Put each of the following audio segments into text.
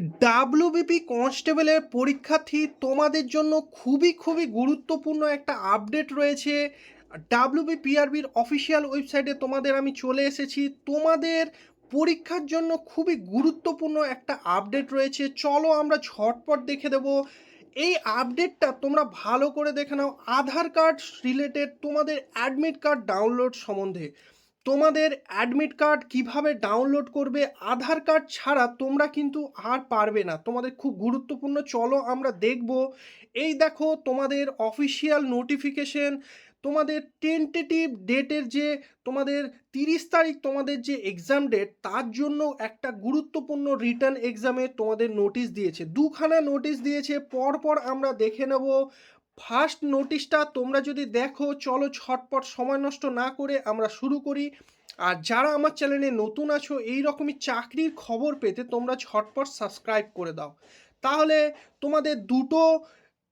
WBP কনস্টেবলের পরীক্ষার্থী তোমাদের জন্য খুবই খুবই গুরুত্বপূর্ণ একটা আপডেট রয়েছে। ডাব্লিউবিপিআরবির অফিসিয়াল ওয়েবসাইটে তোমাদের আমি চলে এসেছি। তোমাদের পরীক্ষার জন্য খুবই গুরুত্বপূর্ণ একটা আপডেট রয়েছে। চলো আমরা ঝটপট দেখে দেব। এই আপডেটটা তোমরা ভালো করে দেখে নাও। আধার কার্ড রিলেটেড তোমাদের অ্যাডমিট কার্ড ডাউনলোড সম্বন্ধে। তোমাদের অ্যাডমিট কার্ড কীভাবে ডাউনলোড করবে? আধার কার্ড ছাড়া তোমরা কিন্তু আর পারবে না। তোমাদের খুব গুরুত্বপূর্ণ, চলো আমরা দেখব। এই দেখো তোমাদের অফিসিয়াল নোটিফিকেশন তোমাদের টেন্টেটিভ ডেটের যে, তোমাদের তিরিশ তারিখ তোমাদের যে এক্সাম ডেট তার জন্য একটা গুরুত্বপূর্ণ রিটার্ন এক্সামে তোমাদের নোটিশ দিয়েছে। দুখানা নোটিশ দিয়েছে, পরপর আমরা দেখে নেব। ফার্স্ট নোটিশটা তোমরা যদি দেখো, চলো ছটপট সময় নষ্ট না করে আমরা শুরু করি। আর যারা আমার চ্যানেলে নতুন আছো এই রকমই চাকরির খবর পেতে তোমরা ছটপট সাবস্ক্রাইব করে দাও। তাহলে তোমাদের দুটো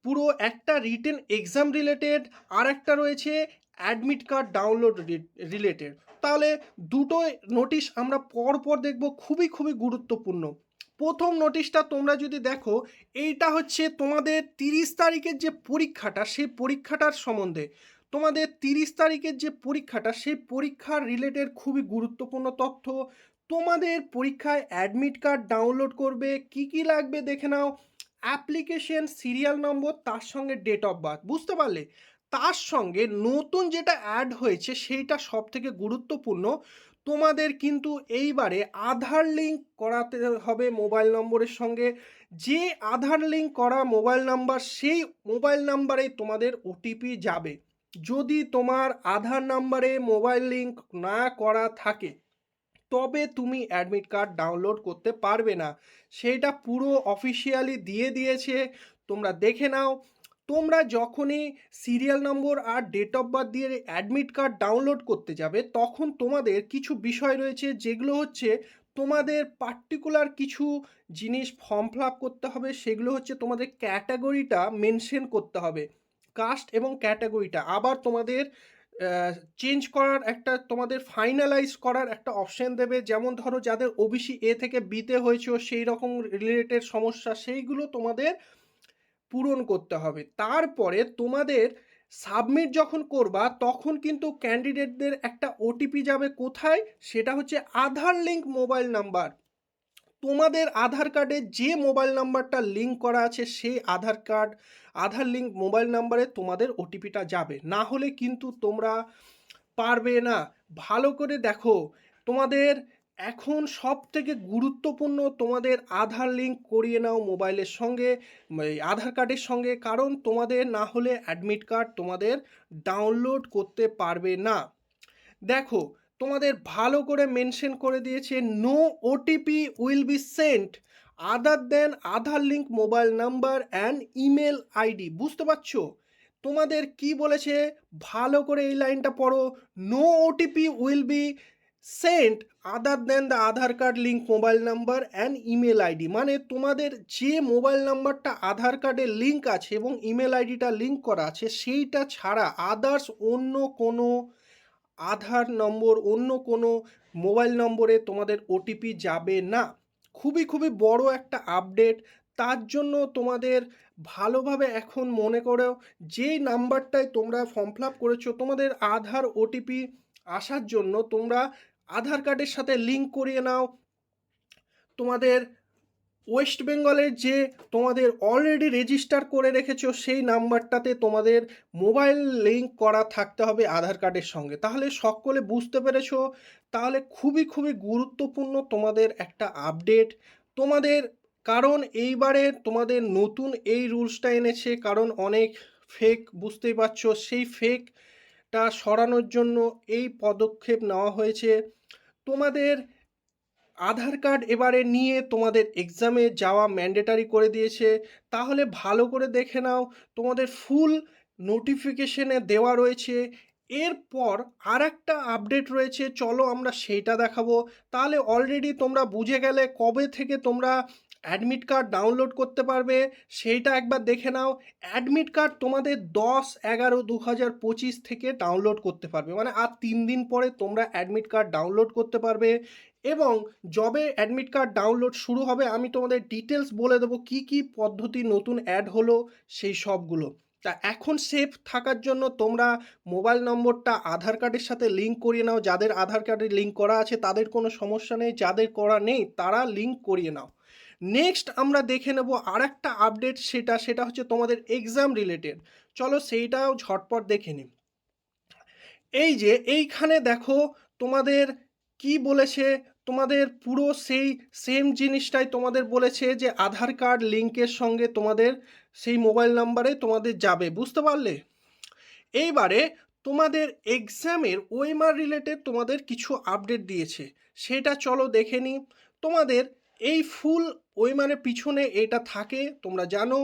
পুরো একটা রিটেন এক্সাম রিলেটেড আর একটা রয়েছে অ্যাডমিট কার্ড ডাউনলোড রিলেটেড তাহলে দুটো নোটিশ আমরা পর পর দেখব, খুবই খুবই গুরুত্বপূর্ণ। প্রথম নোটিশটা তোমরা যদি দেখো, এইটা হচ্ছে তোমাদের তিরিশ তারিখের যে পরীক্ষাটা, সেই পরীক্ষাটার সম্বন্ধে। তোমাদের তিরিশ তারিখের যে পরীক্ষাটা, সেই পরীক্ষার রিলেটেড খুবই গুরুত্বপূর্ণ তথ্য। তোমাদের পরীক্ষায় অ্যাডমিট কার্ড ডাউনলোড করবে, কি কি লাগবে দেখে নাও। অ্যাপ্লিকেশন সিরিয়াল নম্বর তার সঙ্গে ডেট অফ বার্থ বুঝতে পারলে? তার সঙ্গে নতুন যেটা অ্যাড হয়েছে, সেইটা সব থেকে গুরুত্বপূর্ণ। তোমাদের কিন্তু এইবারে আধার লিঙ্ক করাতে হবে মোবাইল নম্বরের সঙ্গে। যে আধার লিঙ্ক করা মোবাইল নাম্বার সেই মোবাইল নাম্বারে তোমাদের ওটিপি যাবে। যদি তোমার আধার নাম্বারে মোবাইল লিঙ্ক না করা থাকে, তবে তুমি অ্যাডমিট কার্ড ডাউনলোড করতে পারবে না। সেটা পুরো অফিসিয়ালি দিয়ে দিয়েছে। তোমরা দেখে নাও। তোমরা যখনই সিরিয়াল নম্বর আর ডেট অফ বার্থ দিয়ে অ্যাডমিট কার্ড ডাউনলোড করতে যাবে, তখন তোমাদের কিছু বিষয় রয়েছে যেগুলো হচ্ছে তোমাদের পার্টিকুলার কিছু জিনিস ফর্ম ফিল করতে হবে, সেগুলো হচ্ছে তোমাদের ক্যাটাগরিটা মেনশন করতে হবে। কাস্ট এবং ক্যাটাগরিটা আবার তোমাদের চেঞ্জ করার একটা, তোমাদের ফাইনালাইজ করার একটা অপশন দেবে। যেমন ধরো যাদের ওবিসি এ থেকে বিতে হয়েছে, সেই রকম রিলেটেড সমস্যা, সেইগুলো তোমাদের পূরণ করতে হবে। তারপরে তোমাদের সাবমিট যখন করবা, তখন কিন্তু ক্যান্ডিডেটদের একটা ওটিপি যাবে কোথায়? সেটা হচ্ছে আধার লিঙ্ক মোবাইল নাম্বার তোমাদের আধার কার্ডে যে মোবাইল নাম্বারটা লিঙ্ক করা আছে, সেই Aadhaar card Aadhaar link mobile নাম্বারে তোমাদের ওটিপিটা যাবে। না হলে কিন্তু তোমরা পারবে না। ভালো করে দেখো, তোমাদের এখন সব থেকে গুরুত্বপূর্ণ তোমাদের আধার লিঙ্ক করিয়ে নাও মোবাইলের সঙ্গে আধার কার্ডের সঙ্গে, কারণ তোমাদের না হলে অ্যাডমিট কার্ড তোমাদের ডাউনলোড করতে পারবে না। দেখো, তোমাদের ভালো করে মেনশন করে দিয়েছে no OTP will be sent other than Aadhaar link mobile number and email ID বুঝতে পারছ? তোমাদের কি বলেছে? ভালো করে এই লাইনটা পড়ো no OTP will be sent other than the Aadhaar card link mobile number and email ID মানে তোমাদের যে মোবাইল নাম্বারটা আধার কার্ডে লিঙ্ক আছে এবং ইমেল আইডিটা লিঙ্ক করা আছে, সেইটা ছাড়া আদার্স অন্য কোনো আধার নম্বর অন্য কোনো মোবাইল নম্বরে তোমাদের ওটিপি যাবে না। খুবই খুবই বড় একটা আপডেট তার জন্য তোমাদের ভালোভাবে এখন মনে করো যেই নাম্বারটায় তোমরা ফর্ম ফিল আপ করেছ, তোমাদের আধার ওটিপি আসার জন্য তোমরা আধার কার্ডের সাথে লিঙ্ক করিয়ে নাও। তোমাদের ওয়েস্ট বেঙ্গলের যে তোমাদের অলরেডি রেজিস্টার করে রেখেছো, সেই নাম্বারটাতে তোমাদের মোবাইল লিঙ্ক করা থাকতে হবে আধার কার্ডের সঙ্গে। তাহলে সকলে বুঝতে পেরেছ? তাহলে খুবই খুবই গুরুত্বপূর্ণ তোমাদের একটা আপডেট তোমাদের, কারণ এইবারে তোমাদের নতুন এই রুলসটা এনেছে, কারণ অনেক ফেক বুঝতেই পারছ। সেই ফেকটা সরানোর জন্য এই পদক্ষেপ নেওয়া হয়েছে। তোমাদের আধার কার্ড এবারে নিয়ে তোমাদের এক্সামে যাওয়া ম্যান্ডেটারি করে দিয়েছে, তাহলে ভালো করে দেখে নাও। তোমাদের ফুল নোটিফিকেশনে দেওয়া রয়েছে। এরপর আর একটা আপডেট রয়েছে, চলো আমরা সেইটা দেখাবো। তাহলে অলরেডি তোমরা বুঝে গেলে কবে থেকে তোমরা অ্যাডমিট কার্ড ডাউনলোড করতে পারবে, সেইটা একবার দেখে নাও। অ্যাডমিট কার্ড তোমাদের দশ এগারো দু হাজার পঁচিশ থেকে ডাউনলোড করতে পারবে। মানে আর তিন দিন পরে তোমরা অ্যাডমিট কার্ড ডাউনলোড করতে পারবে এবং যবে অ্যাডমিট কার্ড ডাউনলোড শুরু হবে, আমি তোমাদের ডিটেলস বলে দেবো কি কি পদ্ধতি নতুন অ্যাড হলো, সেই সবগুলো। তা এখন সেফ থাকার জন্য তোমরা মোবাইল নম্বরটা আধার কার্ডের সাথে লিঙ্ক করিয়ে নাও। যাদের আধার কার্ডে লিঙ্ক করা আছে, তাদের কোনো সমস্যা নেই। যাদের করা নেই, তারা লিঙ্ক করিয়ে নাও। নেক্সট আমরা দেখে নেব আর একটা আপডেট সেটা সেটা হচ্ছে তোমাদের এক্সাম রিলেটেড চলো সেইটাও ঝটপট দেখে নিই। এই যে, এইখানে দেখো তোমাদের কি বলেছে, তোমাদের পুরো সেই সেম জিনিসটাই তোমাদের বলেছে যে আধার কার্ড লিঙ্কের সঙ্গে তোমাদের সেই মোবাইল নাম্বারে তোমাদের যাবে, বুঝতে পারলে? এইবারে তোমাদের এক্সামের ওয়েমার রিলেটেড তোমাদের কিছু আপডেট দিয়েছে। সেটা চলো দেখে নিই। তোমাদের এই ফুল ওয়েমারের পিছনে এটা থাকে, তোমরা জানো।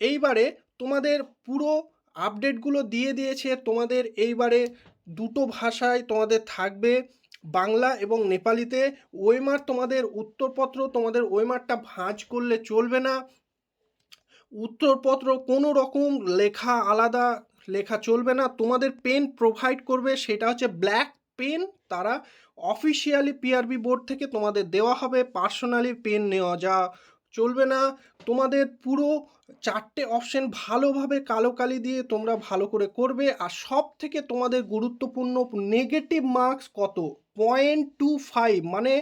এইবারে তোমাদের পুরো আপডেটগুলো দিয়ে দিয়েছে তোমাদের এইবারে দুটো ভাষায় তোমাদের থাকবে বাংলা এবং নেপালিতে। ওয়েমার তোমাদের উত্তরপত্র, তোমাদের ওয়েমারটা ভাঁজ করলে চলবে না। উত্তরপত্র কোনো রকম লেখা আলাদা লেখা চলবে না। তোমাদের পেন প্রোভাইড করবে, সেটা হচ্ছে ব্ল্যাক পেন তারা অফিসিয়ালি পিআরবি বোর্ড থেকে তোমাদের দেওয়া হবে পার্সোনালি পেন নেওয়া, যা চলবে না। তোমাদের পুরো চারটে অপশন ভালোভাবে কালো কালি দিয়ে তোমরা ভালো করে করবে। আর সব থেকে তোমাদের গুরুত্বপূর্ণ নেগেটিভ মার্কস কত? পয়েন্ট টু ফাইভ মানে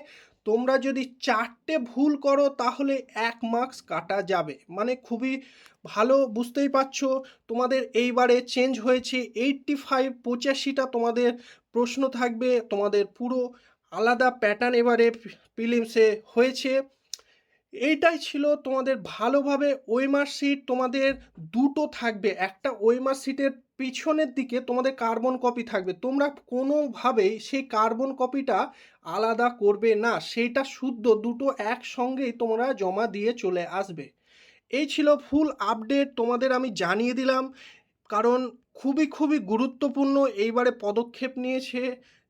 তোমরা যদি চারটে ভুল করো, তাহলে এক মার্কস কাটা যাবে। মানে খুবই ভালো, বুঝতেই পারছ? তোমাদের এইবারে চেঞ্জ হয়েছে এইটটি ফাইভ পঁচাশিটা তোমাদের প্রশ্ন থাকবে। তোমাদের পুরো আলাদা প্যাটার্ন এবারে প্রিলিমসে হয়েছে। এইটাই ছিল তোমাদের ভালোভাবে ওয়েমার সিট তোমাদের দুটো থাকবে। একটা ওয়েমার সিটের পিছনের দিকে তোমাদের কার্বন কপি থাকবে। তোমরা কোনোভাবেই সেই কার্বন কপিটা আলাদা করবে না সেইটা শুদ্ধ দুটো একসঙ্গেই তোমরা জমা দিয়ে চলে আসবে। এই ছিল ফুল আপডেট তোমাদের আমি জানিয়ে দিলাম। কারণ খুবই খুবই গুরুত্বপূর্ণ, এইবারে পদক্ষেপ নিয়েছে।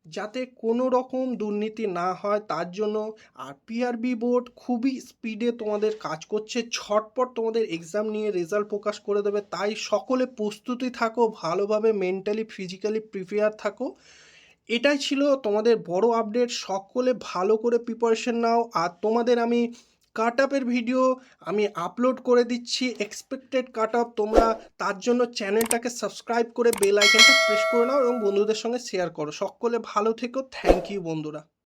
যাতে কোনো রকম দুর্নীতি না হয়, তার জন্য আর পিআরবি বোর্ড খুবই স্পিডে তোমাদের কাজ করছে। ছটপট তোমাদের এক্সাম নিয়ে রেজাল্ট প্রকাশ করে দেবে। তাই সকলে প্রস্তুতি থাকো, ভালোভাবে মেন্টালি ফিজিক্যালি প্রিপেয়ার থাকো। এটাই ছিল তোমাদের বড় আপডেট সকলে ভালো করে প্রিপারেশন নাও। আর তোমাদের আমি কাট আপের ভিডিও আমি আপলোড করে দিচ্ছি। এক্সপেক্টেড কাট আপ তোমরা তার জন্য চ্যানেলটাকে সাবস্ক্রাইব করে বেল আইকনটা প্রেস করে নাও এবং বন্ধুদের সঙ্গে শেয়ার করো। সকলে ভালো থেকো। থ্যাংক ইউ বন্ধুরা।